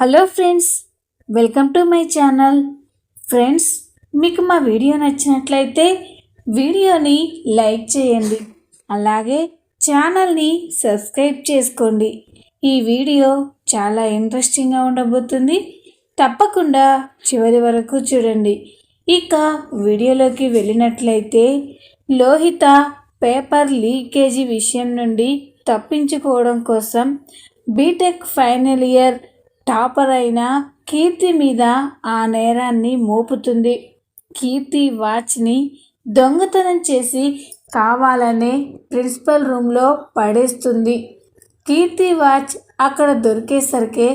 Hello friends welcome to my channel. Friends మీకు మా video నచ్చినట్లయితే వీడియోని లైక్ చేయండి. అలాగే ఛానల్ని సబ్స్క్రైబ్ చేసుకోండి. ఈ వీడియో చాలా ఇంట్రెస్టింగ్గా ఉండబోతుంది. తప్పకుండా చివరి వరకు చూడండి. ఇక వీడియోలోకి వెళ్ళినట్లయితే లోహిత పేపర్ లీకేజీ విషయం నుండి తప్పించుకోవడం కోసం బీటెక్ ఫైనల్ ఇయర్ టాపర్ అయిన కీర్తి మీద ఆ నేరాన్ని మోపుతుంది. కీర్తి వాచ్ని దొంగతనం చేసి కావాలనే ప్రిన్సిపల్ రూమ్లో పడేస్తుంది. కీర్తి వాచ్ అక్కడ దొరికేసరికే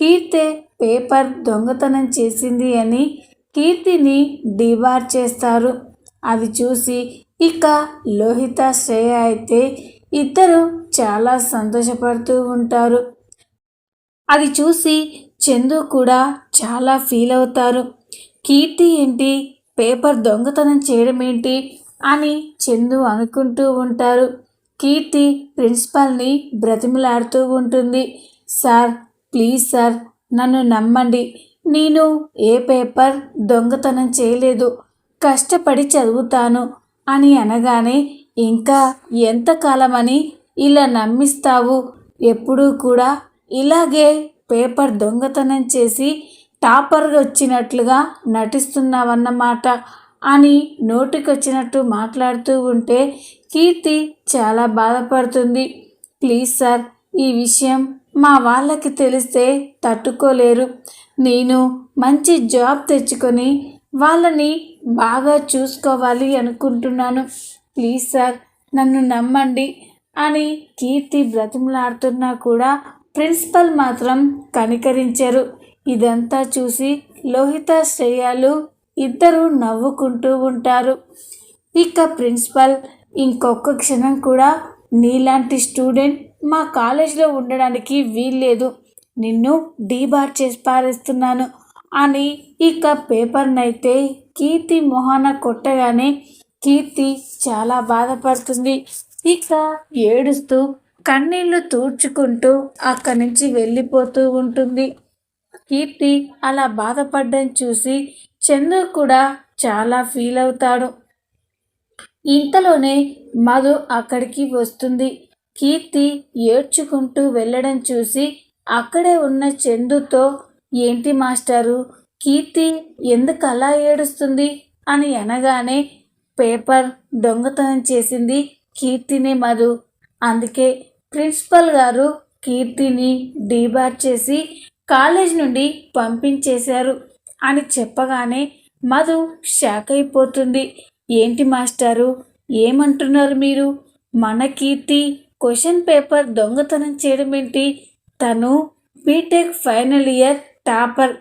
కీర్తి పేపర్ దొంగతనం చేసింది అని కీర్తిని డిబార్ చేస్తారు. అది చూసి ఇక లోహిత శ్రేయ అయితే ఇద్దరు చాలా సంతోషపడుతూ ఉంటారు. అది చూసి చందు కూడా చాలా ఫీల్ అవుతారు. కీర్తి ఏంటి? పేపర్ దొంగతనం చేయడం ఏంటి? అని చందు అనుకుంటూ ఉంటారు. కీర్తి ప్రిన్సిపాల్ని బ్రతిమలాడుతూ ఉంటుంది. సార్ ప్లీజ్ సార్ నన్ను నమ్మండి. నేను ఏ పేపర్ దొంగతనం చేయలేదు. కష్టపడి చదువుతాను అని అనగానే ఇంకా ఎంతకాలమని ఇలా నమ్మిస్తావు? ఎప్పుడూ కూడా ఇలాగే పేపర్ దొంగతనం చేసి టాపర్ వచ్చినట్లుగా నటిస్తున్నావన్నమాట అని నోటికొచ్చినట్టు మాట్లాడుతూ ఉంటే కీర్తి చాలా బాధపడుతుంది. ప్లీజ్ సార్ ఈ విషయం మా వాళ్ళకి తెలిస్తే తట్టుకోలేరు. నేను మంచి జాబ్ తెచ్చుకొని వాళ్ళని బాగా చూసుకోవాలి అనుకుంటున్నాను. ప్లీజ్ సార్ నన్ను నమ్మండి అని కీర్తి బ్రతిమలాడుతున్నా కూడా ప్రిన్సిపల్ మాత్రం కనికరించరు. ఇదంతా చూసి లోహిత శ్రేయాలు ఇద్దరు నవ్వుకుంటూ ఉంటారు. ఇక ప్రిన్సిపల్ ఇంకొక క్షణం కూడా నీలాంటి స్టూడెంట్ మా కాలేజీలో ఉండడానికి వీల్లేదు. నిన్ను డీబార్ చేసి పారేస్తున్నాను అని ఇక పేపర్నైతే కీర్తి మొహాన కొట్టగానే కీర్తి చాలా బాధపడుతుంది. ఇక ఏడుస్తూ కన్నీళ్ళు తూర్చుకుంటూ అక్కడి నుంచి వెళ్ళిపోతూ ఉంటుంది. కీర్తి అలా బాధపడ్డం చూసి చందు కూడా చాలా ఫీల్ అవుతాడు. ఇంతలోనే మధు అక్కడికి వస్తుంది. కీర్తి ఏడ్చుకుంటూ వెళ్ళడం చూసి అక్కడే ఉన్న చందుతో ఏంటి మాస్టారు కీర్తి ఎందుకు అలా ఏడుస్తుంది? అని అనగానే పేపర్ దొంగతనం చేసింది కీర్తిని మధు. అందుకే ప్రిన్సిపల్ గారు కీర్తిని డీబార్ చేసి కాలేజ్ నుండి పంపించేశారు. అని చెప్పగానే మధు షాక్ అయిపోతుంది. ఏంటి మాస్టారు? ఏమంటున్నారు మీరు? మన కీర్తి క్వశ్చన్ పేపర్ దొంగతనం చేయడం ఏంటి తను B Tech final year topper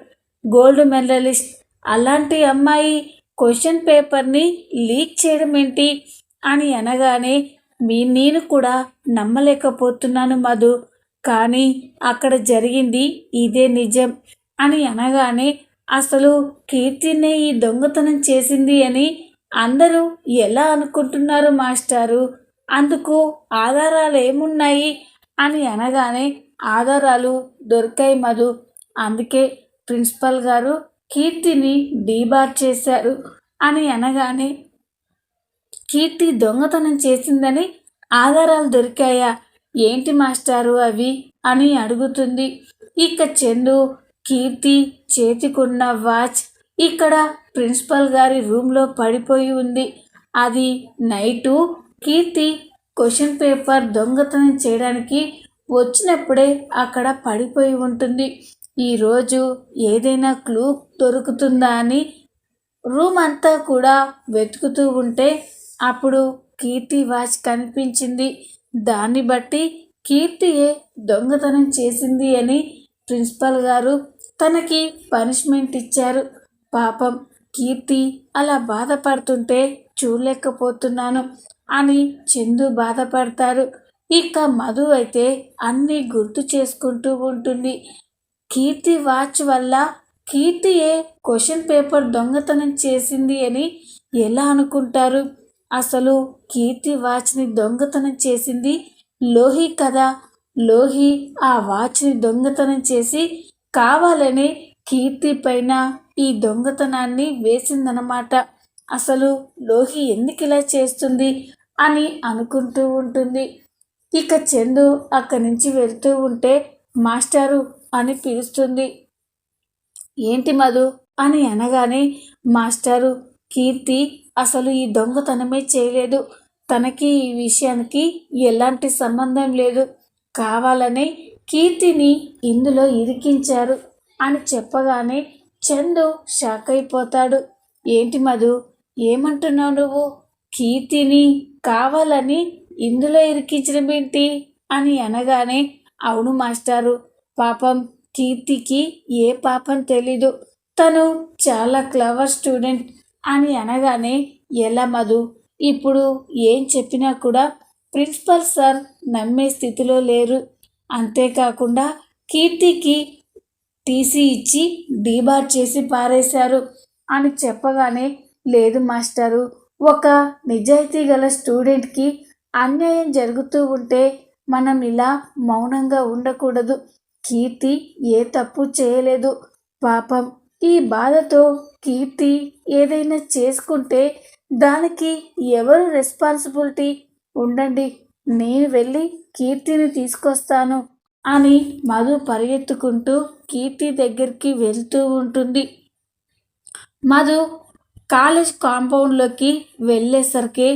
gold medallist. అలాంటి అమ్మాయి క్వశ్చన్ పేపర్ని లీక్ చేయడం ఏంటి అని అనగానే మీ నేను కూడా నమ్మలేకపోతున్నాను మధు. కానీ అక్కడ జరిగింది ఇదే నిజం అని అనగానే అసలు కీర్తినే ఈ దొంగతనం చేసింది అని అందరూ ఎలా అనుకుంటున్నారు మాస్టారు? అందుకు ఆధారాలు ఏమున్నాయి? అని అనగానే ఆధారాలు దొరికాయి మధు. అందుకే ప్రిన్సిపల్ గారు కీర్తిని డీబార్ చేశారు అని అనగానే కీర్తి దొంగతనం చేసిందని ఆధారాలు దొరికాయా? ఏంటి మాస్టారు అవి? అని అడుగుతుంది. ఇక చందు కీర్తి చేతికున్న వాచ్ ఇక్కడ ప్రిన్సిపల్ గారి రూమ్లో పడిపోయి ఉంది. అది నైటు కీర్తి క్వశ్చన్ పేపర్ దొంగతనం చేయడానికి వచ్చినప్పుడే అక్కడ పడిపోయి ఉంటుంది. ఈరోజు ఏదైనా క్లూ దొరుకుతుందా అని రూమ్ అంతా కూడా వెతుకుతూ ఉంటే అప్పుడు కీర్తి వాచ్ కనిపించింది. దాన్ని బట్టి కీర్తియే దొంగతనం చేసింది అని ప్రిన్సిపల్ గారు తనకి పనిష్మెంట్ ఇచ్చారు. పాపం కీర్తి అలా బాధపడుతుంటే చూడలేకపోతున్నాను అని చందు బాధపడతారు. ఇక మధు అయితే అన్నీ గుర్తు చేసుకుంటూ ఉంటుంది. కీర్తి వాచ్ వల్ల కీర్తియే క్వశ్చన్ పేపర్ దొంగతనం చేసింది అని ఎలా అనుకుంటారు? అసలు కీర్తి వాచ్ని దొంగతనం చేసింది లోహి కదా. లోహి ఆ వాచ్ని దొంగతనం చేసి కావాలని కీర్తి పైన ఈ దొంగతనాన్ని వేసిందనమాట అసలు లోహి ఎందుకు ఇలా చేస్తుంది అని అనుకుంటూ ఉంటుంది. ఇక చందు అక్కడి నుంచి వెళ్తూ ఉంటే మాస్టారు అని పిలుస్తుంది. ఏంటి మధు? అని అనగానే మాస్టారు కీర్తి అసలు ఈ దొంగతనమే చేయలేదు. తనకి ఈ విషయానికి ఎలాంటి సంబంధం లేదు. కావాలనే కీర్తిని ఇందులో ఇరికించారు అని చెప్పగానే చందు షాక్ అయిపోతాడు. ఏంటి మధు? ఏమంటున్నావు నువ్వు? కీర్తిని కావాలని ఇందులో ఇరికించడం ఏంటి? అని అనగానే అవును మాస్టారు. పాపం కీర్తికి ఏ పాపం తెలీదు. తను చాలా క్లవర్ స్టూడెంట్. అని అనగానే ఎలా మధు? ఇప్పుడు ఏం చెప్పినా కూడా ప్రిన్సిపల్ సార్ నమ్మే స్థితిలో లేరు. అంతేకాకుండా కీర్తికి టీసీ ఇచ్చి డీబార్ చేసి పారేశారు అని చెప్పగానే లేదు మాస్టరు. ఒక నిజాయితీ గల స్టూడెంట్కి అన్యాయం జరుగుతూ ఉంటే మనం ఇలా మౌనంగా ఉండకూడదు. కీర్తి ఏ తప్పు చేయలేదు. పాపం. ఈ బాధతో కీర్తి ఏదైనా చేసుకుంటే దానికి ఎవరు రెస్పాన్సిబిలిటీ ఉండండి నేను వెళ్ళి కీర్తిని తీసుకొస్తాను అని మధు పరిగెత్తుకుంటూ కీర్తి దగ్గరికి వెళ్తూ ఉంటుంది. మధు కాలేజ్ కాంపౌండ్లోకి వెళ్ళేసరికి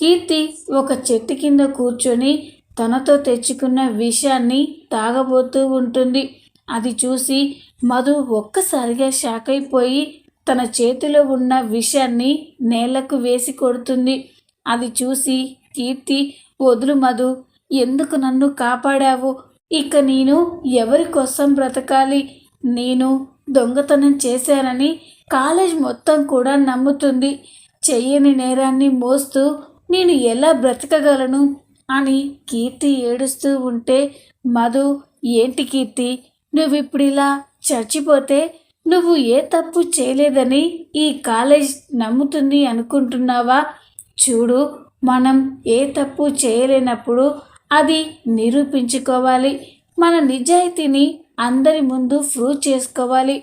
కీర్తి ఒక చెట్టు కింద కూర్చొని తనతో తెచ్చుకున్న విషయాన్ని తాగబోతూ ఉంటుంది. అది చూసి మధు ఒక్కసారిగా షాక్ అయిపోయి తన చేతిలో ఉన్న విషాన్ని నేలకు వేసి కొడుతుంది. అది చూసి కీర్తి వదులు మధు ఎందుకు నన్ను కాపాడావు? ఇక నేను ఎవరి కోసం బ్రతకాలి? నేను దొంగతనం చేశానని కాలేజ్ మొత్తం కూడా నమ్ముతుంది. చెయ్యని నేరాన్ని మోస్తూ నేను ఎలా బ్రతకగలను? అని కీర్తి ఏడుస్తూ ఉంటే మధు ఏంటి కీర్తి? నువ్వు ఇప్పుడు ఇలా చచ్చిపోతే నువ్వు ఏ తప్పు చేయలేదని ఈ కాలేజ్ నమ్ముతుంది అనుకుంటున్నావా? చూడు మనం ఏ తప్పు చేయలేనప్పుడు అది నిరూపించుకోవాలి. మన నిజాయితీని అందరి ముందు ప్రూవ్ చేసుకోవాలి.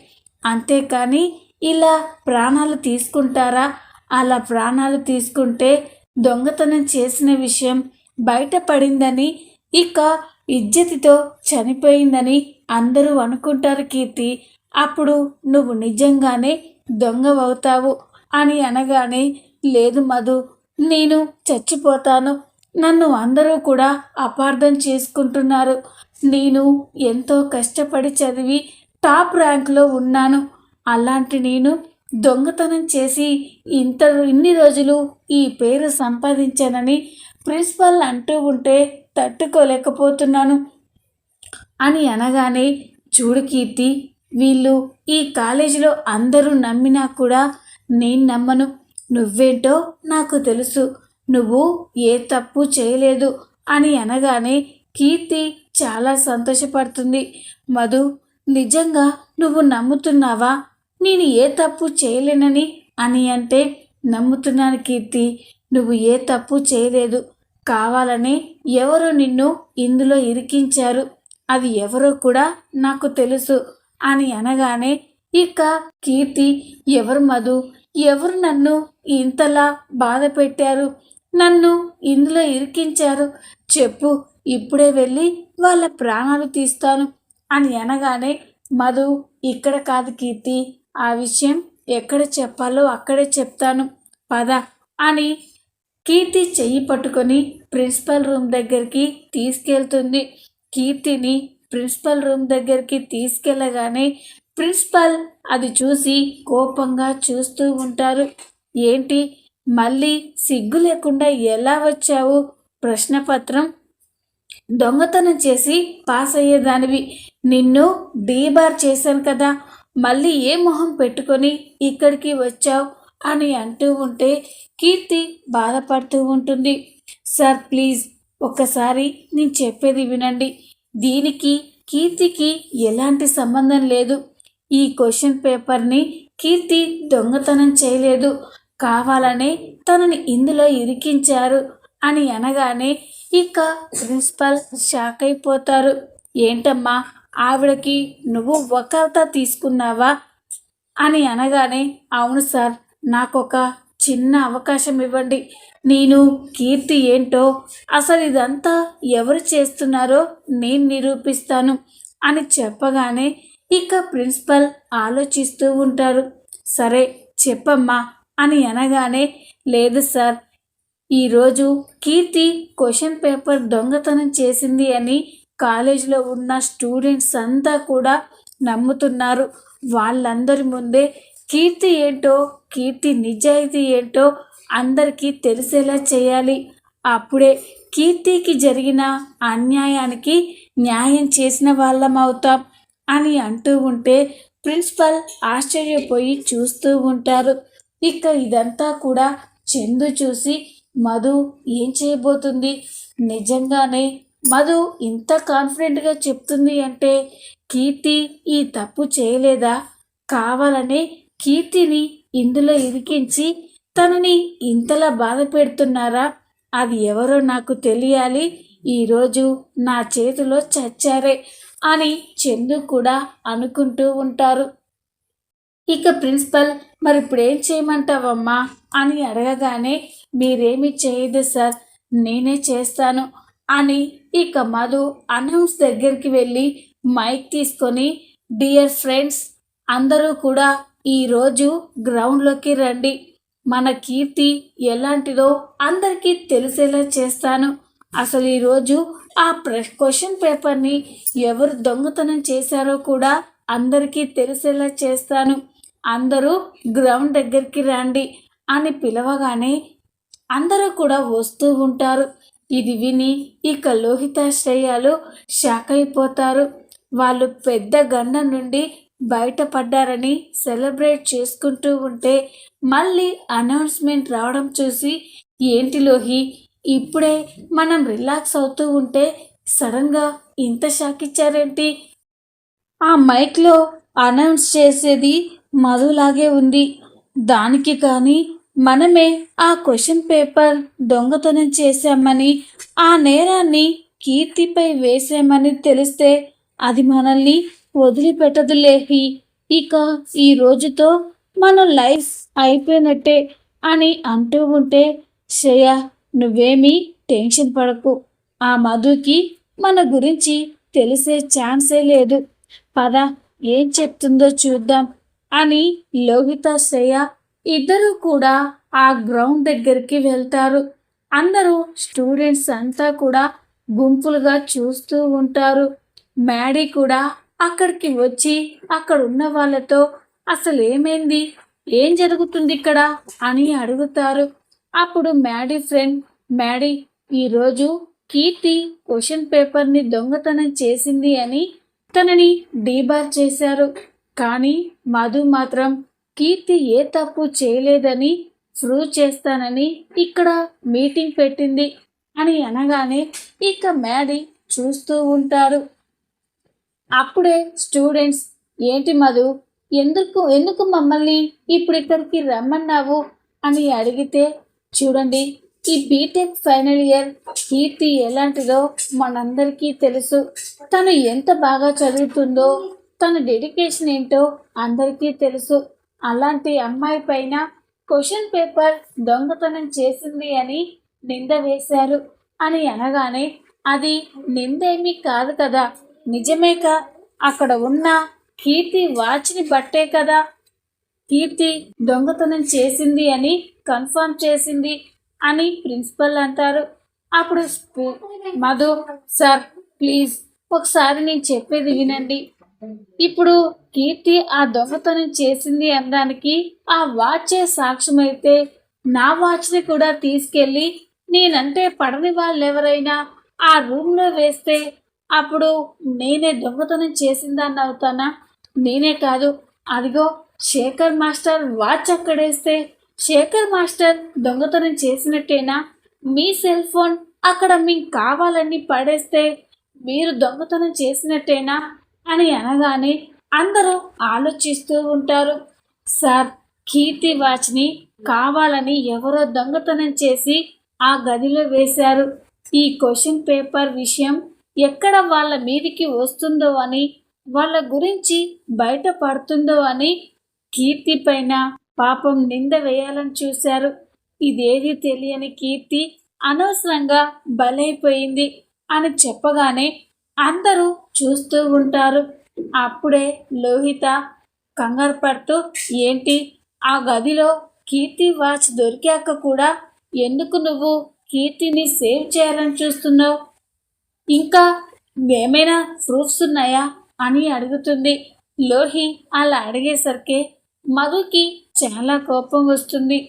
అంతేకాని ఇలా ప్రాణాలు తీసుకుంటారా? అలా ప్రాణాలు తీసుకుంటే దొంగతనం చేసిన విషయం బయటపడిందని ఇక ఇజ్జతితో చనిపోయిందని అందరూ అనుకుంటారు కీర్తి. అప్పుడు నువ్వు నిజంగానే దొంగవవుతావు అని అనగానే లేదు మధు నేను చచ్చిపోతాను. నన్ను అందరూ కూడా అపార్థం చేసుకుంటున్నారు. నేను ఎంతో కష్టపడి చదివి టాప్ ర్యాంక్లో ఉన్నాను. అలాంటి నేను దొంగతనం చేసి ఇంత ఇన్ని రోజులు ఈ పేరు సంపాదించానని ప్రిన్సిపల్ అంటూ ఉంటే తట్టుకోలేకపోతున్నాను. అని అనగానే చూడు కీర్తి వీళ్ళు ఈ కాలేజీలో అందరూ నమ్మినా కూడా నేను నమ్మను. నువ్వేంటో నాకు తెలుసు. నువ్వు ఏ తప్పు చేయలేదు అని అనగానే కీర్తి చాలా సంతోషపడుతుంది. మధు నిజంగా నువ్వు నమ్ముతున్నావా? నేను ఏ తప్పు చేయలేనని అని అంటే నమ్ముతున్నాను కీర్తి. నువ్వు ఏ తప్పు చేయలేదు. కావాలని ఎవరు నిన్ను ఇందులో ఇరికించారు. అది ఎవరో కూడా నాకు తెలుసు. అని అనగానే ఇక కీర్తి ఎవరు మధు? ఎవరు నన్ను ఇంతలా బాధ పెట్టారు? నన్ను ఇందులో ఇరికించారు? చెప్పు ఇప్పుడే వెళ్ళి వాళ్ళ ప్రాణాలు తీస్తాను అని అనగానే మధు ఇక్కడ కాదు కీర్తి. ఆ విషయం ఎక్కడ చెప్పాలో అక్కడే చెప్తాను. పద అని కీర్తి చెయ్యి పట్టుకొని ప్రిన్సిపల్ రూమ్ దగ్గరికి తీసుకెళ్తుంది. కీర్తిని ప్రిన్సిపల్ రూమ్ దగ్గరికి తీసుకెళ్ళగానే ప్రిన్సిపల్ అది చూసి కోపంగా చూస్తూ ఉంటారు. ఏంటి? మళ్ళీ సిగ్గు లేకుండా ఎలా వచ్చావు? ప్రశ్నపత్రం దొంగతనం చేసి పాస్ అయ్యేదానివి. నిన్ను డీబార్ చేశాను కదా. మళ్ళీ ఏ మొహం పెట్టుకొని ఇక్కడికి వచ్చావు? అని అంటూ ఉంటే కీర్తి బాధపడుతూ ఉంటుంది. సార్ ప్లీజ్ ఒక్కసారి నేను చెప్పేది వినండి. దీనికి కీర్తికి ఎలాంటి సంబంధం లేదు. ఈ క్వశ్చన్ పేపర్ని కీర్తి దొంగతనం చేయలేదు. కావాలనే తనని ఇందులో ఇరికించారు. అని అనగానే ఇక ప్రిన్సిపల్ షాక్ అయిపోతారు. ఏంటమ్మా ఆవిడకి నువ్వు ఒకరిత తీసుకున్నావా? అని అనగానే అవును సార్ నాకొక చిన్న అవకాశం ఇవ్వండి. నేను కీర్తి ఏంటో అసలు ఇదంతా ఎవరు చేస్తున్నారో నేను నిరూపిస్తాను అని చెప్పగానే ఇక ప్రిన్సిపల్ ఆలోచిస్తూ ఉంటారు. సరే చెప్పమ్మా అని అనగానే లేదు సార్ ఈరోజు కీర్తి క్వశ్చన్ పేపర్ దొంగతనం చేసింది అని కాలేజీలో ఉన్న స్టూడెంట్స్ అంతా కూడా నమ్ముతున్నారు. వాళ్ళందరి ముందే కీర్తి ఏంటో కీర్తి నిజాయితీ ఏంటో అందరికీ తెలిసేలా చేయాలి. అప్పుడే కీర్తికి జరిగిన అన్యాయానికి న్యాయం చేసిన వాళ్ళం అవుతాం అని అంటూ ఉంటే ప్రిన్సిపల్ ఆశ్చర్యపోయి చూస్తూ ఉంటారు. ఇక ఇదంతా కూడా చందు చూసి మధు ఏం చేయబోతుంది? నిజంగానే మధు ఇంత కాన్ఫిడెంట్గా చెప్తుంది అంటే కీర్తి ఈ తప్పు చేయలేదా? కావాలని కీర్తిని ఇందులో ఇరికించి తనని ఇంతలా బాధ పెడుతున్నారా? అది ఎవరో నాకు తెలియాలి. ఈరోజు నా చేతిలో చచ్చారే అని చందు కూడా అనుకుంటూ ఉంటారు. ఇక ప్రిన్సిపల్ మరి ఇప్పుడు ఏం చేయమంటావమ్మా? అని అడగగానే మీరేమి చేయదు సార్ నేనే చేస్తాను అని ఇక మధు అనౌన్స్ దగ్గరికి వెళ్ళి మైక్ తీసుకొని డియర్ ఫ్రెండ్స్ అందరూ కూడా ఈరోజు గ్రౌండ్లోకి రండి. మన కీర్తి ఎలాంటిదో అందరికీ తెలిసేలా చేస్తాను. అసలు ఈరోజు ఆ ప్రెస్ క్వశ్చన్ పేపర్ని ఎవరు దొంగతనం చేశారో కూడా అందరికీ తెలిసేలా చేస్తాను. అందరూ గ్రౌండ్ దగ్గరికి రండి అని పిలవగానే అందరూ కూడా వస్తూ ఉంటారు. ఇది విని ఇక లోహితాశ్రయాలు షాక్ అయిపోతారు. వాళ్ళు పెద్ద గండం నుండి బయటపడ్డారని సెలబ్రేట్ చేసుకుంటూ ఉంటే మళ్ళీ అనౌన్స్మెంట్ రావడం చూసి ఏంటి లోహి ఇప్పుడే మనం రిలాక్స్ అవుతూ ఉంటే సడన్గా ఇంత షాక్ ఇచ్చారేంటి? ఆ మైక్లో అనౌన్స్ చేసేది మధులాగే ఉంది. దానికి కానీ మనమే ఆ క్వశ్చన్ పేపర్ దొంగతనం చేశామని ఆ నేరాన్ని కీర్తిపై వేసామని తెలిస్తే అది మనల్ని వదిలిపెట్టదు లేహి ఇక ఈ రోజుతో మన లైఫ్ అయిపోయినట్టే అని అంటూ ఉంటే శ్రేయ నువ్వేమీ టెన్షన్ పడకు. ఆ మధుకి మన గురించి తెలిసే ఛాన్సే లేదు. పద ఏం చెప్తుందో చూద్దాం అని లోహిత శ్రేయ ఇద్దరూ కూడా ఆ గ్రౌండ్ దగ్గరికి వెళ్తారు. అందరూ స్టూడెంట్స్ అంతా కూడా గుంపులుగా చూస్తూ ఉంటారు. మ్యాడీ కూడా అక్కడికి వచ్చి అక్కడ ఉన్న వాళ్ళతో అసలు ఏమైంది ఏం జరుగుతుంది ఇక్కడ? అని అడుగుతారు. అప్పుడు మ్యాడీ ఫ్రెండ్ మ్యాడీ ఈరోజు కీర్తి క్వశ్చన్ పేపర్ని దొంగతనం చేసింది అని తనని డీబార్ చేశారు. కానీ మధు మాత్రం కీర్తి ఏ తప్పు చేయలేదని ప్రూవ్ చేస్తానని ఇక్కడ మీటింగ్ పెట్టింది అని అనగానే ఇక మ్యాడీ చూస్తూ ఉంటారు. అప్పుడే స్టూడెంట్స్ ఏంటి మధు ఎందుకు ఎందుకు మమ్మల్ని ఇప్పుడు ఇక్కడికి రమ్మన్నావు? అని అడిగితే చూడండి ఈ బీటెక్ ఫైనల్ ఇయర్ కీర్తి ఎలాంటిదో మనందరికీ తెలుసు. తను ఎంత బాగా చదువుతుందో తన డెడికేషన్ ఏంటో అందరికీ తెలుసు. అలాంటి అమ్మాయి పైన క్వశ్చన్ పేపర్ దొంగతనం చేసింది అని నింద వేశారు. అని అనగానే అది నిందేమీ కాదు కదా. నిజమేక అక్కడ ఉన్న కీర్తి వాచ్ని బట్టే కదా. కీర్తి దొంగతనం చేసింది అని కన్ఫర్మ్ చేసింది అని ప్రిన్సిపల్ అంటారు. అప్పుడు స్పు- మధు సార్ ప్లీజ్ ఒకసారి నేను చెప్పేది వినండి. ఇప్పుడు కీర్తి ఆ దొంగతనం చేసింది అనడానికి ఆ వాచే సాక్ష్యమైతే నా వాచ్ని కూడా తీసుకెళ్ళి నేనంటే పడని వాళ్ళు ఎవరైనా ఆ రూమ్లో వేస్తే అప్పుడు నేనే దొంగతనం చేసిందాన్ని అవుతానా? నేనే కాదు. అదిగో శేఖర్ మాస్టర్ వాచ్ అక్కడేస్తే. శేఖర్ మాస్టర్ దొంగతనం చేసినట్టేనా? మీ సెల్ ఫోన్ అక్కడ మీకు కావాలని పడేస్తే మీరు దొంగతనం చేసినట్టేనా? అని అనగానే అందరూ ఆలోచిస్తూ ఉంటారు. సార్ కీర్తి వాచ్ని కావాలని ఎవరో దొంగతనం చేసి ఆ గదిలో వేశారు. ఈ క్వశ్చన్ పేపర్ విషయం ఎక్కడ వాళ్ళ మీదికి వస్తుందో అని వాళ్ళ గురించి బయటపడుతుందో అని కీర్తి పైన పాపం నింద వేయాలని చూశారు. ఇదేది తెలియని కీర్తి అనవసరంగా బలైపోయింది అని చెప్పగానే అందరూ చూస్తూ ఉంటారు. అప్పుడే లోహిత కంగారు పడుతూ ఏంటి? ఆ గదిలో కీర్తి వాచ్ దొరికాక కూడా ఎందుకు నువ్వు కీర్తిని సేవ్ చేయాలని చూస్తున్నావు? ఇంకా ఏమైనా ప్రూఫ్స్ ఉన్నాయా అని అడుగుతుంది. లోహి అలా అడిగేసరికి మధుకి చాలా కోపం వస్తుంది.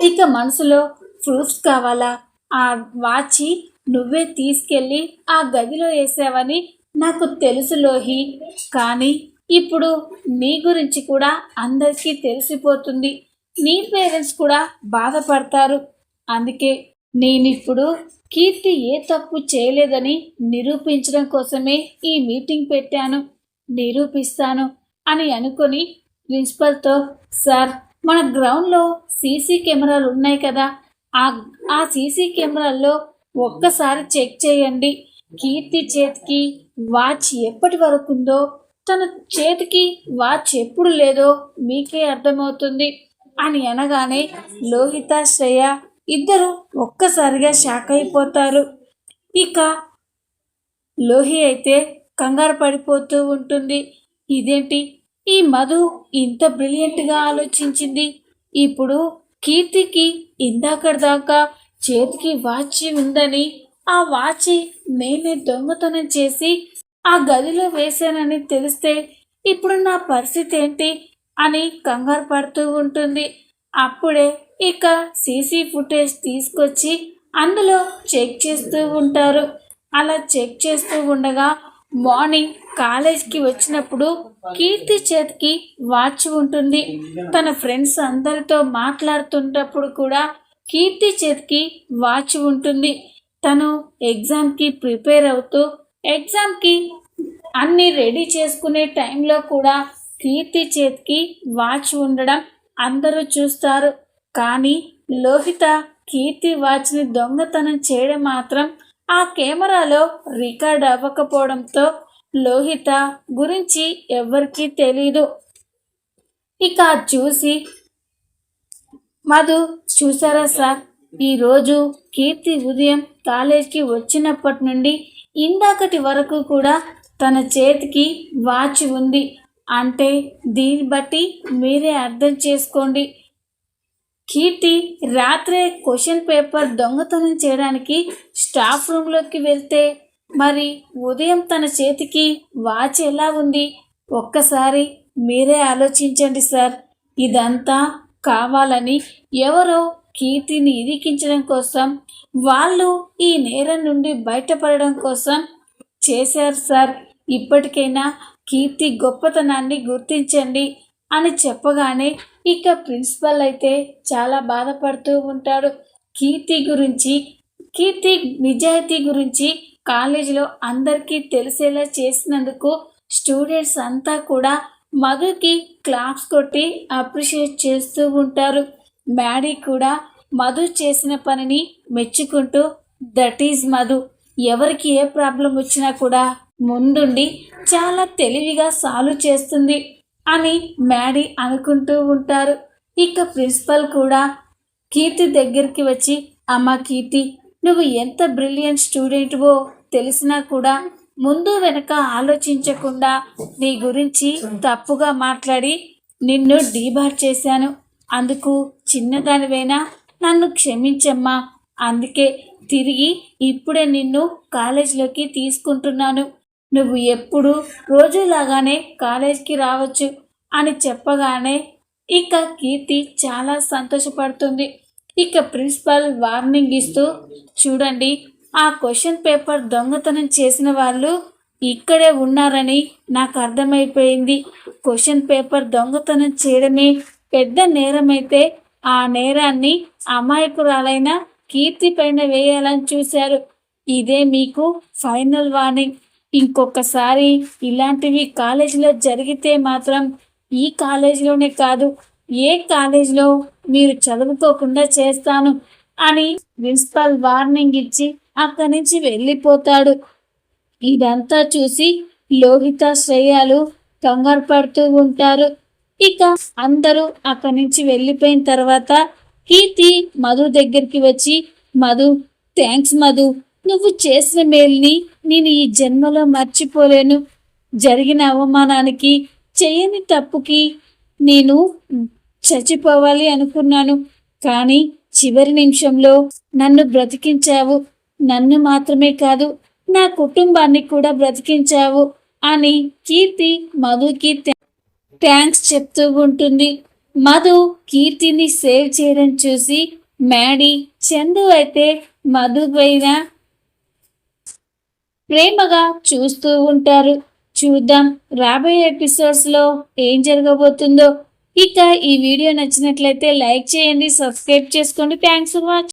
ఇక మనసులో ప్రూఫ్స్ కావాలా? ఆ వాచి నువ్వే తీసుకెళ్ళి ఆ గదిలో వేసావని నాకు తెలుసు లోహి. కానీ ఇప్పుడు నీ గురించి కూడా అందరికీ తెలిసిపోతుంది. నీ పేరెంట్స్ కూడా బాధపడతారు. అందుకే నేనిప్పుడు కీర్తి ఏ తప్పు చేయలేదని నిరూపించడం కోసమే ఈ మీటింగ్ పెట్టాను. నిరూపిస్తాను అని అనుకొని ప్రిన్సిపల్తో సార్ మన గ్రౌండ్లో సీసీ కెమెరాలు ఉన్నాయి కదా. ఆ ఆ సీసీ కెమెరాల్లో ఒక్కసారి చెక్ చేయండి. కీర్తి చేతికి వాచ్ ఎప్పటి వరకు ఉందో తన చేతికి వాచ్ ఎప్పుడు లేదో మీకే అర్థమవుతుంది అని అనగానే లోహిత శ్రేయ ఇద్దరు ఒక్కసారిగా షాక్ అయిపోతారు. ఇక లోహి అయితే కంగారు పడిపోతూ ఉంటుంది. ఇదేంటి? ఈ మధు ఇంత బ్రిలియంట్గా ఆలోచించింది. ఇప్పుడు కీర్తికి ఇందాకటి దాకా చేతికి వాచ్ ఉందని ఆ వాచి నేనే దొంగతనం చేసి ఆ గదిలో వేశానని తెలిస్తే ఇప్పుడు నా పరిస్థితి ఏంటి అని కంగారు పడుతూ ఉంటుంది. అప్పుడే ఇక సీసీ ఫుటేజ్ తీసుకొచ్చి అందులో చెక్ చేస్తూ ఉంటారు. అలా చెక్ చేస్తూ ఉండగా మార్నింగ్ కాలేజ్కి వచ్చినప్పుడు కీర్తి చేతికి వాచ్ ఉంటుంది. తన ఫ్రెండ్స్ అందరితో మాట్లాడుతున్నప్పుడు కూడా కీర్తి చేతికి వాచ్ ఉంటుంది. తను ఎగ్జామ్కి ప్రిపేర్ అవుతూ ఎగ్జామ్కి అన్నీ రెడీ చేసుకునే టైంలో కూడా కీర్తి చేతికి వాచ్ ఉండడం అందరూ చూస్తారు. కానీ లోహిత కీర్తి వాచ్ని దొంగతనం చేయడం మాత్రం ఆ కెమెరాలో రికార్డ్ అవ్వకపోవడంతో లోహిత గురించి ఎవరికీ తెలీదు. ఇక చూసి మధు చూసారా సార్? ఈరోజు కీర్తి ఉదయం కాలేజ్కి వచ్చినప్పటి నుండి ఇందాకటి వరకు కూడా తన చేతికి వాచ్ ఉంది. అంటే దీన్ని బట్టి మీరే అర్థం చేసుకోండి. కీర్తి రాత్రే క్వశ్చన్ పేపర్ దొంగతనం చేయడానికి స్టాఫ్ రూమ్లోకి వెళ్తే మరి ఉదయం తన చేతికి వాచ్ ఎలా ఉంది? ఒక్కసారి మీరే ఆలోచించండి సార్. ఇదంతా కావాలని ఎవరో కీర్తిని ఇరికించడం కోసం వాళ్ళు ఈ నేరం నుండి బయటపడడం కోసం చేశారు సార్. ఇప్పటికైనా కీర్తి గొప్పతనాన్ని గుర్తించండి అని చెప్పగానే ఇక ప్రిన్సిపల్ అయితే చాలా బాధపడుతూ ఉంటాడు. కీర్తి గురించి కీర్తి నిజాయితీ గురించి కాలేజీలో అందరికీ తెలిసేలా చేసినందుకు స్టూడెంట్స్ అంతా కూడా మధుకి క్లాప్స్ కొట్టి అప్రిషియేట్ చేస్తూ ఉంటారు. మ్యాడీ కూడా మధు చేసిన పనిని మెచ్చుకుంటూ దట్ ఈజ్ మధు. ఎవరికి ఏ ప్రాబ్లం వచ్చినా కూడా ముందుండి చాలా తెలివిగా సాల్వ్ చేస్తుంది అని మ్యాడీ అనుకుంటూ ఉంటారు. ఇక ప్రిన్సిపల్ కూడా కీర్తి దగ్గరికి వచ్చి అమ్మ కీర్తి నువ్వు ఎంత బ్రిలియంట్ స్టూడెంట్వో తెలిసినా కూడా ముందు వెనక ఆలోచించకుండా నీ గురించి తప్పుగా మాట్లాడి నిన్ను డీబార్ చేశాను. అందుకు చిన్నదానివైనా నన్ను క్షమించమ్మా. అందుకే తిరిగి ఇప్పుడే నిన్ను కాలేజీలోకి తీసుకుంటున్నాను. నువ్వు ఎప్పుడు రోజులాగానే కాలేజ్కి రావచ్చు అని చెప్పగానే ఇక కీర్తి చాలా సంతోషపడుతుంది. ఇక ప్రిన్సిపల్ వార్నింగ్ ఇస్తూ చూడండి ఆ క్వశ్చన్ పేపర్ దొంగతనం చేసిన వాళ్ళు ఇక్కడే ఉన్నారని నాకు అర్థమైపోయింది. క్వశ్చన్ పేపర్ దొంగతనం చేయడమే పెద్ద నేరమైతే ఆ నేరాన్ని అమాయకురాలైన కీర్తి పైన వేయాలని చూశారు. ఇదే మీకు ఫైనల్ వార్నింగ్. ఇంకొకసారి ఇలాంటివి కాలేజీలో జరిగితే మాత్రం ఈ కాలేజీలోనే కాదు ఏ కాలేజీలో మీరు చదువుకోకుండా చేస్తాను అని ప్రిన్సిపల్ వార్నింగ్ ఇచ్చి అక్కడి నుంచి వెళ్ళిపోతాడు. ఇదంతా చూసి లోహిత శ్రేయాలు కంగారు పడుతూ ఉంటారు. ఇక అందరూ అక్కడి నుంచి వెళ్ళిపోయిన తర్వాత కీర్తి మధు దగ్గరికి వచ్చి మధు థ్యాంక్స్ మధు. నువ్వు చేసిన మేల్ని నేను ఈ జన్మలో మర్చిపోలేను. జరిగిన అవమానానికి చేయని తప్పుకి నేను చచ్చిపోవాలి అనుకున్నాను. కానీ చివరి నిమిషంలో నన్ను బ్రతికించావు. నన్ను మాత్రమే కాదు నా కుటుంబాన్ని కూడా బ్రతికించావు అని కీర్తి మధుకి థ్యాంక్స్ చెప్తూ ఉంటుంది. మధు కీర్తిని సేవ్ చేయడం చూసి మ్యాడీ చందు అయితే మధు పైన ప్రేమగా చూస్తూ ఉంటారు. చూద్దాం రాబోయే ఎపిసోడ్స్లో ఏం జరగబోతుందో. ఇక ఈ వీడియో నచ్చినట్లయితే లైక్ చేయండి సబ్స్క్రైబ్ చేసుకోండి. Thanks for watching